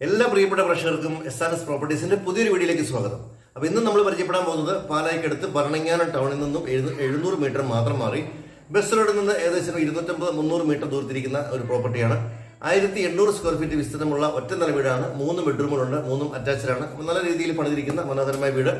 എല്ലാ പ്രിയപ്പെട്ട പ്രേക്ഷകർക്കും എസ് ആർ എസ് പ്രോപ്പർട്ടീസിന്റെ പുതിയൊരു വീഡിയോയിലേക്ക് സ്വാഗതം. അപ്പൊ ഇന്ന് നമ്മൾ പരിചയപ്പെടാൻ പോകുന്നത് പാലായിക്കടുത്ത് ഭരണങ്ങാനം ടൗണിൽ നിന്നും എഴുന്ന- എഴുന്നൂറ് മീറ്റർ മാത്രം മാറി ബസ് റോഡിൽ നിന്ന് ഏകദേശം ഇരുന്നൂറ്റമ്പത് മുന്നൂറ് മീറ്റർ ദൂരത്തിരിക്കുന്ന ഒരു പ്രോപ്പർട്ടിയാണ് ആയിരത്തി എണ്ണൂറ് സ്ക്വയർ ഫീറ്റ് വിസ്തൃതമുള്ള ഒറ്റ നില വീടാണ്. മൂന്ന് ബെഡ്റൂമുകളുണ്ട് മൂന്നും അറ്റാച്ച്ഡ് ആണ് നല്ല രീതിയിൽ പണിതിരിക്കുന്ന മനോഹരമായ വീട്.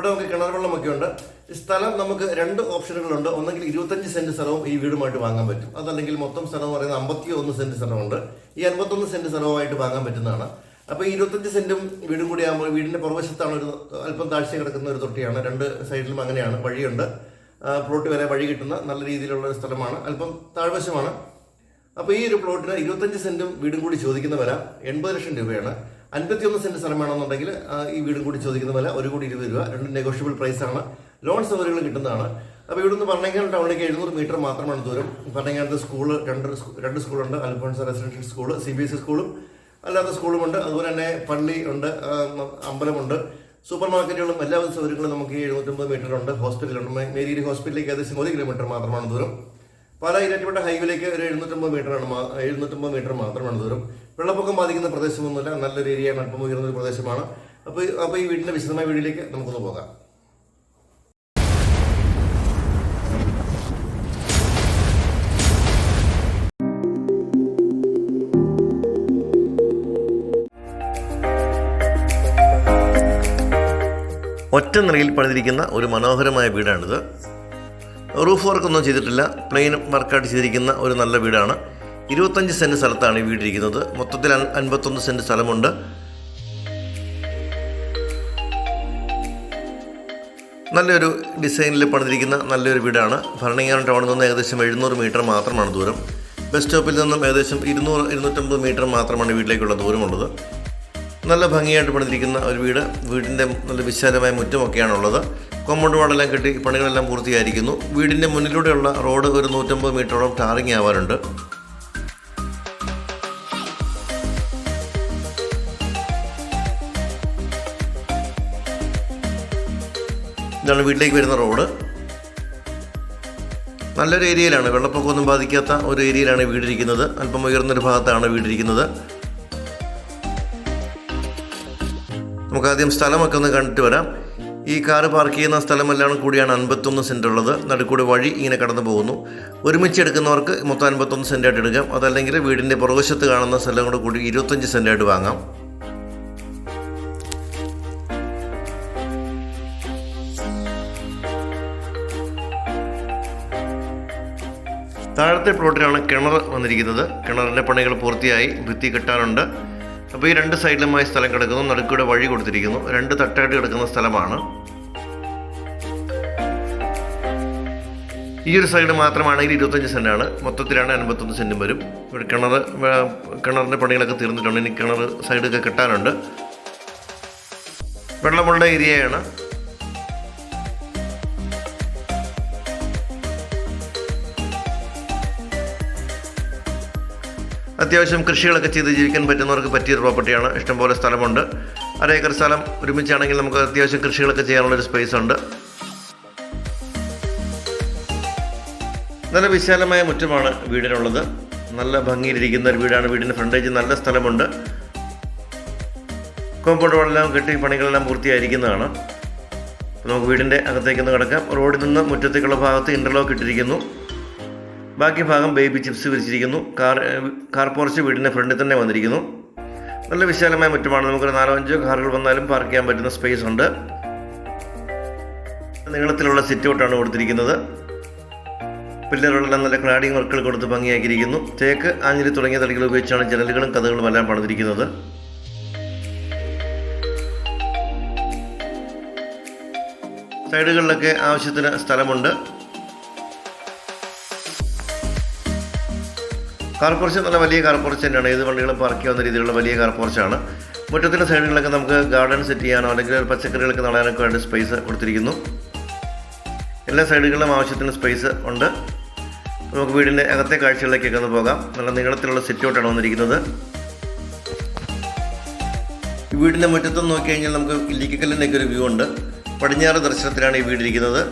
ഇവിടെ നമുക്ക് കിണർ വെള്ളമൊക്കെ ഉണ്ട്. സ്ഥലം നമുക്ക് രണ്ട് ഓപ്ഷനുകളുണ്ട്. ഒന്നെങ്കിൽ ഇരുപത്തഞ്ച് സെന്റ് സ്ഥലവും ഈ വീടുമായിട്ട് വാങ്ങാൻ പറ്റും. അതല്ലെങ്കിൽ മൊത്തം സ്ഥലം പറയുന്നത് അമ്പത്തി ഒന്ന് സെന്റ് സ്ഥലമുണ്ട്. ഈ അൻപത്തൊന്ന് സെന്റ് സ്ഥലവുമായിട്ട് വാങ്ങാൻ പറ്റുന്നതാണ്. അപ്പോൾ ഈ ഇരുപത്തഞ്ച് സെന്റും വീടും കൂടി ആകുമ്പോൾ വീടിന്റെ പുറവശത്താണ് ഒരു അല്പം താഴ്ച കിടക്കുന്ന ഒരു തൊട്ടിയാണ്. രണ്ട് സൈഡിലും അങ്ങനെയാണ്. വഴിയുണ്ട്. പ്ലോട്ട് വരെ വഴി കിട്ടുന്ന നല്ല രീതിയിലുള്ള ഒരു സ്ഥലമാണ്. അല്പം താഴ്വശമാണ്. അപ്പോൾ ഈ ഒരു പ്ലോട്ടിന് ഇരുപത്തഞ്ച് സെന്റും വീടും കൂടി ചോദിക്കുന്ന വില എൺപത് ലക്ഷം രൂപയാണ്. അൻപത്തിയൊന്ന് സെന്റ് സ്ഥലമാണെന്നുണ്ടെങ്കിൽ ഈ വീടും കൂടി ചോദിക്കുന്ന വില ഒരു കോടി ഇരുപത് രൂപ. രണ്ട് നെഗോഷ്യബിൾ പ്രൈസ് ആണ്. ലോൺ സൗകര്യങ്ങൾ കിട്ടുന്നതാണ്. അപ്പോൾ ഇവിടുന്ന് പറഞ്ഞെങ്കിൽ ടൗണിലേക്ക് എഴുന്നൂറ് മീറ്റർ മാത്രമാണ് ദൂരം. പറഞ്ഞങ്ങാനത്ത് സ്കൂൾ രണ്ട് രണ്ട് സ്കൂളുണ്ട് Alphonse residential school C B S E സ്കൂളും അല്ലാത്ത സ്കൂളുമുണ്ട് അതുപോലെ തന്നെ പള്ളി ഉണ്ട് അമ്പലമുണ്ട്. സൂപ്പർ മാർക്കറ്റുകളും എല്ലാ സൗകര്യങ്ങളും നമുക്ക് ഈ എഴുന്നൂറ്റമ്പത് മീറ്റർ ഉണ്ട്. ഹോസ്പിറ്റലുണ്ട് മേരിയിൽ ഹോസ്പിറ്റലിലേക്ക് ഏകദേശം ഒരു കിലോമീറ്റർ മാത്രമാണ് ദൂരം. പാല ഇരട്ടിപ്പെട്ട ഹൈവേയിലേക്ക് ഒരു എഴുന്നൂറ്റമ്പത് മീറ്ററാണ് എഴുന്നൂറ്റമ്പത് മീറ്റർ മാത്രമാണ് ദൂരം. വെള്ളപ്പൊക്കം ബാധിക്കുന്ന പ്രദേശമൊന്നുമില്ല നല്ലൊരു ഏരിയയാണ് അല്പം ഉയർന്ന ഒരു പ്രദേശമാണ്. അപ്പോൾ അപ്പോൾ ഈ വീടിന്റെ വിശദമായ വീടിലേക്ക് നമുക്കൊന്ന് പോകാം. ഒറ്റ നിലയിൽ പണിതിരിക്കുന്ന ഒരു മനോഹരമായ വീടാണിത്. റൂഫ് വർക്കൊന്നും ചെയ്തിട്ടില്ല. പ്ലെയിൻ വർക്കായിട്ട് ചെയ്തിരിക്കുന്ന ഒരു നല്ല വീടാണ്. ഇരുപത്തഞ്ച് സെന്റ് സ്ഥലത്താണ് ഈ വീടിരിക്കുന്നത് മൊത്തത്തിൽ അൻ- അൻപത്തൊന്ന് സെന്റ് സ്ഥലമുണ്ട്. നല്ലൊരു ഡിസൈനിൽ പണിതിരിക്കുന്ന നല്ലൊരു വീടാണ്. ഭരണങ്ങാനം ടൗണിൽ നിന്ന് ഏകദേശം എഴുന്നൂറ് മീറ്റർ മാത്രമാണ് ദൂരം. ബസ് സ്റ്റോപ്പിൽ നിന്നും ഏകദേശം ഇരുന്നൂറ് ഇരുന്നൂറ്റമ്പത് മീറ്റർ മാത്രമാണ് വീട്ടിലേക്കുള്ള ദൂരമുള്ളത്. നല്ല ഭംഗിയായിട്ട് പണിതിരിക്കുന്ന ഒരു വീട്. വീടിന്റെ നല്ല വിശാലമായ മുറ്റമൊക്കെയാണുള്ളത്. കോമ്പൗണ്ട് വാളെല്ലാം കെട്ടി പണികളെല്ലാം പൂർത്തിയായിരിക്കുന്നു. വീടിന്റെ മുന്നിലൂടെയുള്ള റോഡ് ഒരു നൂറ്റമ്പത് മീറ്ററോളം ടാറിങ് ആവാറുണ്ട്. ഇതാണ് വീട്ടിലേക്ക് വരുന്ന റോഡ്. നല്ലൊരു ഏരിയയിലാണ്. വെള്ളപ്പൊക്കമൊന്നും ബാധിക്കാത്ത ഒരു ഏരിയയിലാണ് വീടിരിക്കുന്നത്. അല്പം ഉയർന്നൊരു ഭാഗത്താണ് വീടിരിക്കുന്നത്. നമുക്ക് ആദ്യം സ്ഥലമൊക്കെ ഒന്ന് കണ്ടിട്ട് വരാം. ഈ കാറ് പാർക്ക് ചെയ്യുന്ന സ്ഥലമെല്ലാം കൂടിയാണ് അൻപത്തൊന്ന് സെന്റ് ഉള്ളത് നടുക്കൂടെ വഴി ഇങ്ങനെ കടന്നു പോകുന്നു. ഒരുമിച്ച് എടുക്കുന്നവർക്ക് മൊത്തം അൻപത്തൊന്ന് സെന്റായിട്ട് എടുക്കാം. അതല്ലെങ്കിൽ വീടിന്റെ പുറകുവശത്ത് കാണുന്ന സ്ഥലം കൂടെ കൂടി ഇരുപത്തഞ്ച് സെന്റായിട്ട് വാങ്ങാം. താഴത്തെ പ്ലോട്ടിലാണ് കിണർ വന്നിരിക്കുന്നത്. കിണറിന്റെ പണികൾ പൂർത്തിയായി ഭിത്തി കെട്ടാനുണ്ട്. അപ്പോൾ ഈ രണ്ട് സൈഡിലുമായി സ്ഥലം കിടക്കുന്നു നടുക്കൂടെ വഴി കൊടുത്തിരിക്കുന്നു. രണ്ട് തട്ടായിട്ട് കിടക്കുന്ന സ്ഥലമാണ്. ഈ ഒരു സൈഡ് മാത്രമാണെങ്കിൽ ഇരുപത്തഞ്ച് സെന്റാണ് മൊത്തത്തിലാണ് അൻപത്തൊന്ന് സെന്റും വരും. ഇവിടെ കിണർ കിണറിന്റെ പണികളൊക്കെ തീർന്നിട്ടുണ്ട്. ഇനി കിണർ സൈഡൊക്കെ കെട്ടാനുണ്ട്. വെള്ളമുള്ള ഏരിയയാണ്. അത്യാവശ്യം കൃഷികളൊക്കെ ചെയ്ത് ജീവിക്കാൻ പറ്റുന്നവർക്ക് പറ്റിയൊരു പ്രോപ്പർട്ടിയാണ്. ഇഷ്ടംപോലെ സ്ഥലമുണ്ട്. അര ഏക്കർ സ്ഥലം ഒരുമിച്ചാണെങ്കിൽ നമുക്ക് അത്യാവശ്യം കൃഷികളൊക്കെ ചെയ്യാനുള്ളൊരു സ്പേസ് ഉണ്ട്. നല്ല വിശാലമായ മുറ്റമാണ് വീടിനുള്ളത്. നല്ല ഭംഗിയിലിരിക്കുന്ന ഒരു വീടാണ്. വീടിന്റെ ഫ്രണ്ടേജ് നല്ല സ്ഥലമുണ്ട്. കോമ്പൗണ്ട് വാളെല്ലാം കെട്ടി പണികളെല്ലാം പൂർത്തിയായിരിക്കുന്നതാണ്. നമുക്ക് വീടിന്റെ അകത്തേക്കൊന്ന് കിടക്കാം. റോഡിൽ നിന്ന് മുറ്റത്തേക്കുള്ള ഭാഗത്ത് ഇന്റർലോക്ക് ഇട്ടിരിക്കുന്നു. ബാക്കി ഭാഗം ബേബി ചിപ്സ് വിരിച്ചിരിക്കുന്നു. കാർ കാർ പോർച്ച് വീടിന്റെ ഫ്രണ്ടിൽ തന്നെ വന്നിരിക്കുന്നു. നല്ല വിശാലമായ മുറ്റമാണ്. നമുക്കൊരു നാലോ അഞ്ചോ കാറുകൾ വന്നാലും പാർക്ക് ചെയ്യാൻ പറ്റുന്ന സ്പേസ് ഉണ്ട്. നീളത്തിലുള്ള സിറ്റ് ഔട്ടാണ് കൊടുത്തിരിക്കുന്നത്. പില്ലറുകളെല്ലാം നല്ല ക്ലാഡിംഗ് വർക്കുകൾ കൊടുത്ത് ഭംഗിയാക്കിയിരിക്കുന്നു. തേക്ക് ആഞ്ഞിലി തുടങ്ങിയ തടികൾ ഉപയോഗിച്ചാണ് ജനലുകളും കഥകളും എല്ലാം പണിതിരിക്കുന്നത്. സൈഡുകളിലൊക്കെ ആവശ്യത്തിന് സ്ഥലമുണ്ട്. കാർ പോർച്ച് നല്ല വലിയ കാർ പോർച്ച് തന്നെയാണ്. ഏത് വണ്ടികളും പാർക്ക് ചെയ്യാവുന്ന രീതിയിലുള്ള വലിയ കാർ പോർച്ചാണ് മുറ്റത്തിന്റെ സൈഡുകളിലൊക്കെ നമുക്ക് ഗാർഡൻ സെറ്റ് ചെയ്യാനോ അല്ലെങ്കിൽ പച്ചക്കറികളൊക്കെ നടാനൊക്കെ വേണ്ടി സ്പേസ് കൊടുത്തിരിക്കുന്നു. എല്ലാ സൈഡുകളിലും ആവശ്യത്തിന് സ്പേസ് ഉണ്ട്. നമുക്ക് വീടിന്റെ അകത്തെ കാഴ്ചകളിലേക്കൊക്കെ ഒന്ന് പോകാം. നല്ല നീളത്തിലുള്ള സെറ്റ് ഔട്ടാണ് വന്നിരിക്കുന്നത്. വീടിന്റെ മുറ്റത്ത് നോക്കി കഴിഞ്ഞാൽ നമുക്ക് ഇല്ലിക്കക്കല്ലിന്റെയൊക്കെ ഒരു വ്യൂ ഉണ്ട്. പടിഞ്ഞാറ് ദർശനത്തിലാണ് ഈ വീടിരിക്കുന്നത്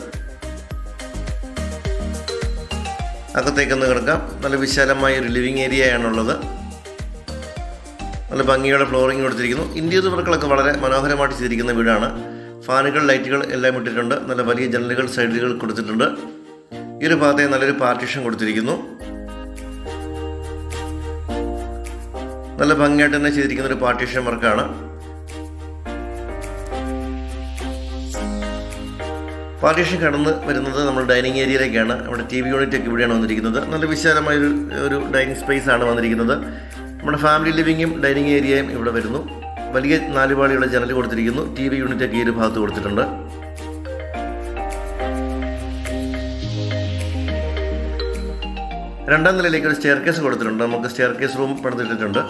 അകത്തേക്കൊന്ന് കിടക്കാം. നല്ല വിശാലമായ ഒരു ലിവിങ് ഏരിയയാണുള്ളത് നല്ല ഭംഗിയുള്ള ഫ്ലോറിംഗ് കൊടുത്തിരിക്കുന്നു. ഇന്റീരിയർ വർക്കുകളൊക്കെ വളരെ മനോഹരമായിട്ട് ചെയ്തിരിക്കുന്ന വീടാണ്. ഫാനുകൾ ലൈറ്റുകൾ എല്ലാം ഇട്ടിട്ടുണ്ട്. നല്ല വലിയ ജനലുകൾ സൈഡുകൾ കൊടുത്തിട്ടുണ്ട്. ഈ ഒരു ഭാഗത്തെ നല്ലൊരു പാർട്ടീഷൻ കൊടുത്തിരിക്കുന്നു. നല്ല ഭംഗിയായിട്ട് തന്നെ ചെയ്തിരിക്കുന്ന ഒരു പാർട്ടീഷൻ വർക്കാണ്. പാർട്ടീഷൻ കടന്ന് വരുന്നത് നമ്മൾ ഡൈനിങ് ഏരിയയിലേക്കാണ്. നമ്മുടെ ടി വി യൂണിറ്റ് ഒക്കെ ഇവിടെയാണ് വന്നിരിക്കുന്നത്. നല്ല വിശാലമായ ഒരു ഒരു ഡൈനിങ് സ്പേസ് ആണ് വന്നിരിക്കുന്നത്. നമ്മുടെ ഫാമിലി ലിവിങ്ങും ഡൈനിങ് ഏരിയയും ഇവിടെ വരുന്നു. വലിയ നാലുപാളിയുള്ള ജനൽ കൊടുത്തിരിക്കുന്നു. ടി വി യൂണിറ്റ് ഒക്കെ ഈ ഒരു ഭാഗത്ത് കൊടുത്തിട്ടുണ്ട്. രണ്ടാം നിലയിലേക്ക് ഒരു സ്റ്റെയർ കേസ് കൊടുത്തിട്ടുണ്ട്. നമുക്ക് സ്റ്റെയർ കേസ് റൂം പണിതിട്ടിട്ടുണ്ട്.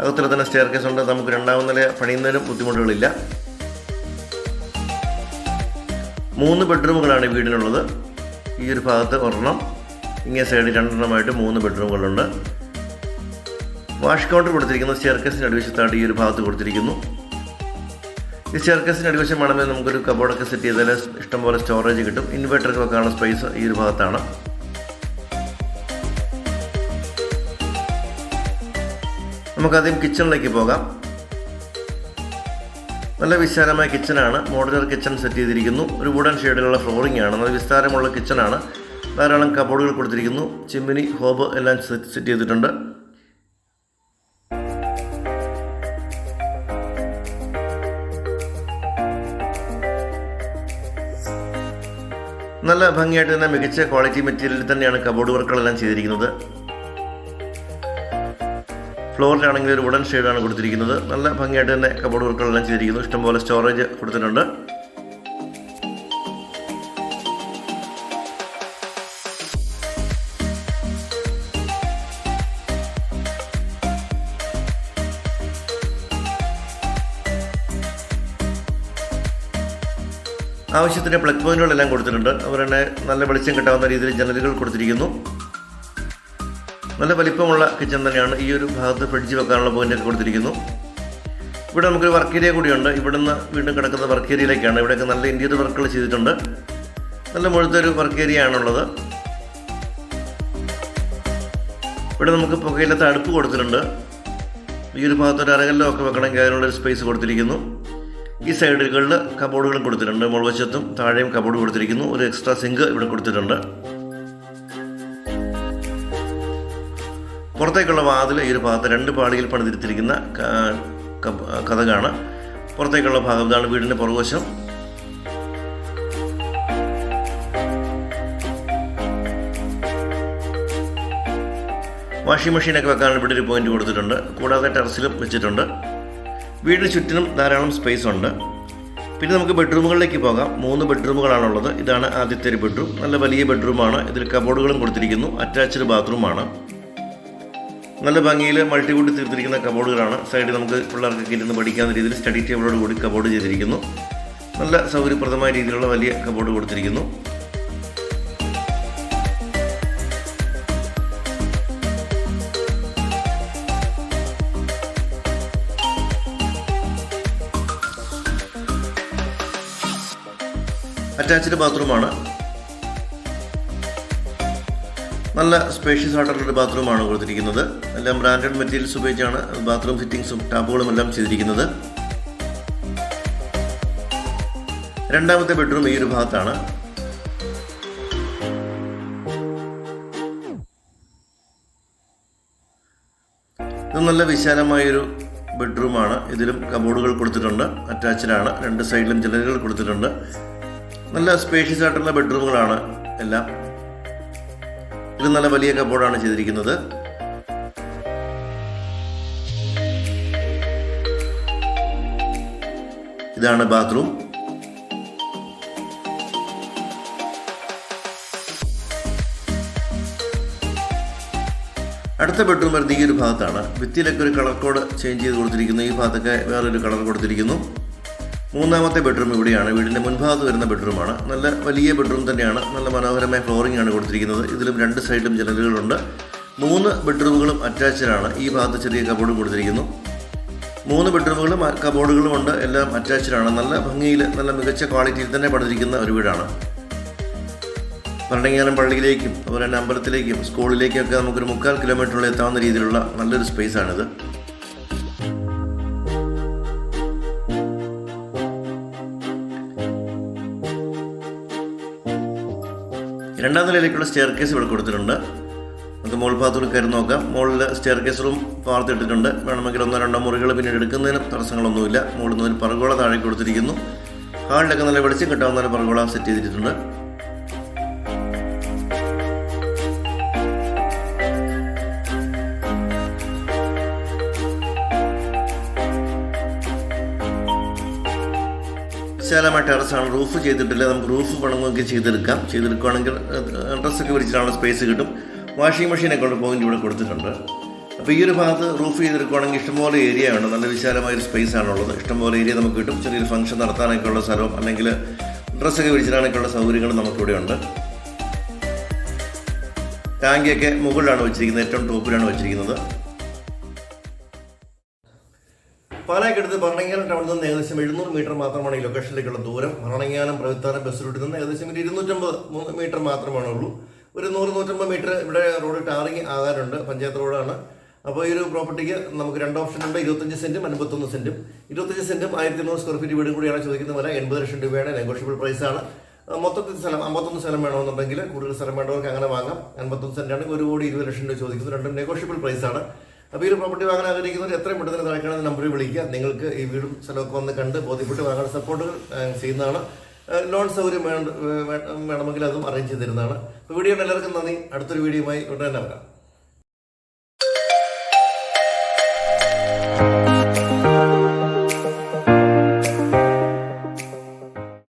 അതുപോലെ തന്നെ സ്റ്റെയർ കേസ് ഉണ്ട്. നമുക്ക് രണ്ടാം നില പണിയുന്നതിനും ബുദ്ധിമുട്ടുകളില്ല. മൂന്ന് ബെഡ്റൂമുകളാണ് വീടിനുള്ളത്. ഈ ഒരു ഭാഗത്ത് ഒരെണ്ണം ഇങ്ങേ സൈഡിൽ രണ്ടെണ്ണമായിട്ട് മൂന്ന് ബെഡ്റൂമുകളുണ്ട്. വാഷ് കൗണ്ടർ കൊടുത്തിരിക്കുന്നത് സ്റ്റെയർക്കേസിന്റെ അടിവശത്തായിട്ട് ഈ ഒരു ഭാഗത്ത് കൊടുത്തിരിക്കുന്നു. ഈ സ്റ്റെയർക്കേസിന്റെ അടിവശം വേണമെങ്കിൽ നമുക്കൊരു കബോർഡൊക്കെ സെറ്റ് ചെയ്താൽ ഇഷ്ടംപോലെ സ്റ്റോറേജ് കിട്ടും. ഇൻവെർട്ടറൊക്കെ വെക്കാനുള്ള സ്പേസ് ഈ ഒരു ഭാഗത്താണ്. നമുക്കാദ്യം കിച്ചണിലേക്ക് പോകാം. നല്ല വിശാലമായ കിച്ചണാണ് മോഡുലർ കിച്ചൺ സെറ്റ് ചെയ്തിരിക്കുന്നു. ഒരു വുഡൻ ഷെയ്ഡിലുള്ള ഫ്ലോറിംഗ് ആണ്. നല്ല വിസ്താരമുള്ള കിച്ചണാണ് ധാരാളം കബോർഡുകൾ കൊടുത്തിരിക്കുന്നു. ചിമ്മിനി ഹോബ് എല്ലാം സെറ്റ് ചെയ്തിട്ടുണ്ട്. നല്ല ഭംഗിയായിട്ട് തന്നെ മികച്ച ക്വാളിറ്റി മെറ്റീരിയലിൽ തന്നെയാണ് കബോർഡ് വർക്കുകളെല്ലാം ചെയ്തിരിക്കുന്നത്. ഫ്ലോറിലാണെങ്കിൽ ഒരു വുഡൻ ഷെയ്ഡാണ് കൊടുത്തിരിക്കുന്നത്. നല്ല ഭംഗിയായിട്ട് തന്നെ കബോർഡ് വർക്കുകളെല്ലാം ചെയ്തിരിക്കുന്നു. ഇഷ്ടംപോലെ സ്റ്റോറേജ് കൊടുത്തിട്ടുണ്ട്. ആവശ്യത്തിന് പ്ലഗ് പോയിന്റുകളെല്ലാം കൊടുത്തിട്ടുണ്ട്. അതുപോലെ തന്നെ നല്ല വെളിച്ചം കിട്ടാവുന്ന രീതിയിൽ ജനലുകൾ കൊടുത്തിരിക്കുന്നു. നല്ല വലിപ്പമുള്ള കിച്ചൺ തന്നെയാണ് ഈ ഒരു ഭാഗത്ത് ഫ്രിഡ്ജ് വെക്കാനുള്ള പോയിന്റൊക്കെ കൊടുത്തിരിക്കുന്നു. ഇവിടെ നമുക്കൊരു വർക്ക് ഏരിയ കൂടിയുണ്ട്. ഇവിടുന്ന് വീണ്ടും കിടക്കുന്ന വർക്ക് ഏരിയയിലേക്കാണ് ഇവിടെയൊക്കെ നല്ല ഇൻഡിയർ വർക്കുകൾ ചെയ്തിട്ടുണ്ട്. നല്ല മുഴുത്തൊരു വർക്ക് ഏരിയ ആണുള്ളത്. ഇവിടെ നമുക്ക് പുകയിലത്തെ അടുപ്പ് കൊടുത്തിട്ടുണ്ട്. ഈ ഒരു ഭാഗത്ത് ഒരു അരകല്ലോ ഒക്കെ വെക്കണമെങ്കിൽ അതിനുള്ളൊരു സ്പേസ് കൊടുത്തിരിക്കുന്നു. ഈ സൈഡുകളിൽ കബോർഡുകളും കൊടുത്തിട്ടുണ്ട്. മുൾവശത്തും താഴെയും കബോർഡ് കൊടുത്തിരിക്കുന്നു. ഒരു എക്സ്ട്രാ സിങ്ക് ഇവിടെ കൊടുത്തിട്ടുണ്ട്. പുറത്തേക്കുള്ള വാതിൽ ഈ ഒരു ഭാഗത്ത് രണ്ട് പാളിയിൽ പണിതിരുത്തിരിക്കുന്ന കഥകാണ്. പുറത്തേക്കുള്ള ഭാഗം ഇതാണ് വീടിന്റെ പുറകുവശം. വാഷിംഗ് മെഷീനൊക്കെ വെക്കാനുള്ള ഇവിടെ ഒരു പോയിന്റ് കൊടുത്തിട്ടുണ്ട്. കൂടാതെ ടെറസിലും വെച്ചിട്ടുണ്ട്. വീടിന് ചുറ്റിനും ധാരാളം സ്പേസ് ഉണ്ട്. പിന്നെ നമുക്ക് ബെഡ്റൂമുകളിലേക്ക് പോകാം. മൂന്ന് ബെഡ്റൂമുകളാണുള്ളത്. ഇതാണ് ആദ്യത്തെ ഒരു ബെഡ്റൂം. നല്ല വലിയ ബെഡ്റൂമാണ്. ഇതിൽ കബോർഡുകളും കൊടുത്തിരിക്കുന്നു. അറ്റാച്ച്ഡ് ബാത്റൂമാണ് നല്ല ഭംഗിയിൽ മൾട്ടിവുഡ് തീർത്തിരിക്കുന്ന കബോർഡുകളാണ് സൈഡിൽ നമുക്ക് പിള്ളേർക്കൊക്കെ ഇരുന്ന് പഠിക്കാവുന്ന രീതിയിൽ സ്റ്റഡി ടേബിളോട് കൂടി കബോർഡ് ചെയ്തിരിക്കുന്നു. നല്ല സൗകര്യപ്രദമായ രീതിയിലുള്ള വലിയ കബോർഡ് കൊടുത്തിരിക്കുന്നു. അറ്റാച്ച്ഡ് ബാത്റൂമാണ് നല്ല സ്പേഷ്യസ് ആയിട്ടുള്ളൊരു ബാത്റൂമാണ് കൊടുത്തിരിക്കുന്നത്. എല്ലാം ബ്രാൻഡഡ് മെറ്റീരിയൽസ് ഉപയോഗിച്ചാണ് ബാത്റൂം ഫിറ്റിംഗ്സും ടാപ്പുകളും എല്ലാം ചെയ്തിരിക്കുന്നത്. രണ്ടാമത്തെ ബെഡ്റൂം ഈ ഒരു ഭാഗത്താണ്. ഇത് നല്ല വിശാലമായൊരു ബെഡ്റൂമാണ് ഇതിലും കബോർഡുകൾ കൊടുത്തിട്ടുണ്ട്. അറ്റാച്ച്ഡാണ് രണ്ട് സൈഡിലും ജനലുകൾ കൊടുത്തിട്ടുണ്ട്. നല്ല സ്പേഷ്യസ് ആയിട്ടുള്ള ബെഡ്റൂമുകളാണ് എല്ലാം ഇത് നല്ല വലിയ കബോർഡാണ് ചെയ്തിരിക്കുന്നത്. ഇതാണ് ബാത്റൂം. അടുത്ത ബെഡ്റൂം വരുന്നത് ഈ ഒരു ഭാഗത്താണ്. ഭിത്തിയിലൊക്കെ ഒരു കളർ കോഡ് ചേഞ്ച് ചെയ്ത് കൊടുത്തിരിക്കുന്നു. ഈ ഭാഗത്തൊക്കെ വേറൊരു കളർ കൊടുത്തിരിക്കുന്നു. മൂന്നാമത്തെ ബെഡ്റൂം ഇവിടെയാണ്. വീടിന്റെ മുൻഭാഗത്ത് വരുന്ന ബെഡ്റൂമാണ്. നല്ല വലിയ ബെഡ്റൂം തന്നെയാണ്. നല്ല മനോഹരമായ ഫ്ലോറിംഗ് ആണ് കൊടുത്തിരിക്കുന്നത്. ഇതിലും രണ്ട് സൈഡിലും ജനലുകളുണ്ട്. മൂന്ന് ബെഡ്റൂമുകളും അറ്റാച്ചഡാണ് ഈ ഭാഗത്ത് ചെറിയ കബോർഡും കൊടുത്തിരിക്കുന്നു. മൂന്ന് ബെഡ്റൂമുകളും കബോർഡുകളും ഉണ്ട്. എല്ലാം അറ്റാച്ചഡാണ് നല്ല ഭംഗിയിൽ നല്ല മികച്ച ക്വാളിറ്റിയിൽ തന്നെ പണിതിരിക്കുന്ന ഒരു വീടാണ്. ഭരണങ്ങാനം പള്ളിയിലേക്കും അതുപോലെ തന്നെ അമ്പലത്തിലേക്കും സ്കൂളിലേക്കും ഒക്കെ നമുക്കൊരു മുക്കാൽ കിലോമീറ്ററിൽ എത്താവുന്ന രീതിയിലുള്ള നല്ലൊരു സ്പേസാണിത് രണ്ടാം നിലയിലേക്കുള്ള സ്റ്റെയർ കേസ് ഇവിടെ കൊടുത്തിട്ടുണ്ട്. നമുക്ക് മുകൾ ഭാഗത്തോട് കയറി നോക്കാം. മുകളിൽ സ്റ്റെയർ കേസ് റൂം വാർത്തിട്ടിട്ടുണ്ട്. വേണമെങ്കിൽ ഒന്നോ രണ്ടോ മുറികൾ പിന്നീട് എടുക്കുന്നതിന് തടസ്സങ്ങളൊന്നുമില്ല. മുകളിൽ നിന്ന് ഒരു പറകോള താഴെ കൊടുത്തിരിക്കുന്നു. ഹാളിലൊക്കെ നല്ല വെളിച്ചം കിട്ടാവുന്ന പറകോള സെറ്റ് ചെയ്തിട്ടുണ്ട്. വിശാലമായ ടെറസാണ്. റൂഫ് ചെയ്തിട്ടില്ല. നമുക്ക് റൂഫ് പണങ്ങൊക്കെ ചെയ്തെടുക്കാം. ചെയ്തെടുക്കുകയാണെങ്കിൽ ഡ്രസ്സൊക്കെ വിരിച്ചിട്ടാണ് സ്പേസ് കിട്ടും. വാഷിംഗ് മെഷീനൊക്കെ ഉണ്ട് പോയിന്റ് ഇവിടെ കൊടുത്തിട്ടുണ്ട്. അപ്പോൾ ഈ ഒരു ഭാഗത്ത് റൂഫ് ചെയ്തെടുക്കുകയാണെങ്കിൽ ഇഷ്ടംപോലെ ഏരിയ ഉണ്ട്. നല്ല വിശാലമായ ഒരു സ്പേസ് ആണുള്ളത് ഇഷ്ടംപോലെ ഏരിയ നമുക്ക് കിട്ടും. ചെറിയൊരു ഫംഗ്ഷൻ നടത്താനൊക്കെ ഉള്ള സ്ഥലവും അല്ലെങ്കിൽ ഡ്രസ്സൊക്കെ വിരിച്ചിടാനൊക്കെ ഉള്ള സൗകര്യങ്ങളും നമുക്കിവിടെ ഉണ്ട് ടാങ്കിയൊക്കെ മുകളിലാണ് വെച്ചിരിക്കുന്നത്. ഏറ്റവും ടോപ്പിലാണ് വെച്ചിരിക്കുന്നത്. പാലായ്ക്കടുത്ത് ഭരണങ്ങാനം ടൗണിൽ നിന്ന് ഏകദേശം എഴുന്നൂറ് മീറ്റർ മാത്രമാണ് ഈ ലൊക്കേഷനിലേക്കുള്ള ദൂരം. ഭരണങ്ങാനം പ്രവിത്താനം ബസ് റൂട്ടിൽ നിന്ന് ഏകദേശം ഒരു ഇരുന്നൂറ്റമ്പത് മീറ്റർ മാത്രമാണ് ഉള്ളൂ. ഒരു നൂറ് നൂറ്റമ്പത് മീറ്റർ ഇവിടെ റോഡ് ടാറിങ് ആകാറുണ്ട് പഞ്ചായത്ത് റോഡാണ്. അപ്പോൾ ഈ ഒരു പ്രോപ്പർട്ടിക്ക് നമുക്ക് രണ്ട് ഓപ്ഷൻ ഉണ്ട്. ഇരുപത്തഞ്ച് സെന്റും അൻപത്തൊന്ന് സെന്റും. ഇരുപത്തഞ്ച് സെന്റും ആയിരത്തി ഇരുന്നൂറ് സ്ക്വയർ ഫീറ്റ് വീടും കൂടിയാണ് ചോദിക്കുന്ന വില. എൺപത് ലക്ഷം രൂപയാണ് നെഗോഷ്യബിൾ പ്രൈസാണ് മൊത്തത്തിൽ സ്ഥലം അമ്പത്തൊന്ന് സ്ഥലം വേണമെന്നുണ്ടെങ്കിൽ കൂടുതൽ സ്ഥലം വേണ്ടവർക്ക് അങ്ങനെ വാങ്ങാം. അൻപത്തൊന്ന് സെന്റാണെങ്കിൽ ഒരു കോടി ഇരുപത് ലക്ഷം രൂപ ചോദിക്കുന്നത് രണ്ടും നെഗോഷ്യബിൾ പ്രൈസാണ് അപ്പോൾ ഈ ഒരു പ്രോപ്പർട്ടി വാങ്ങാൻ ആഗ്രഹിക്കുന്നവർ എത്രയും പെട്ടെന്ന് താഴെക്കാണ് നമ്പറിൽ വിളിക്കുക. നിങ്ങൾക്ക് ഈ വീടും സ്ഥലമൊക്കെ വന്ന് കണ്ട് ബോധ്യപ്പെട്ട് വാങ്ങാൻ സപ്പോർട്ട് ചെയ്യുന്നതാണ്. ലോൺ സൗകര്യം വേണമെങ്കിൽ അതും അറേഞ്ച് ചെയ്തിരുന്നതാണ് വീഡിയോ എല്ലാവർക്കും നന്ദി. അടുത്തൊരു വീഡിയോയുമായി ഉടനെ തന്നെ വരാം.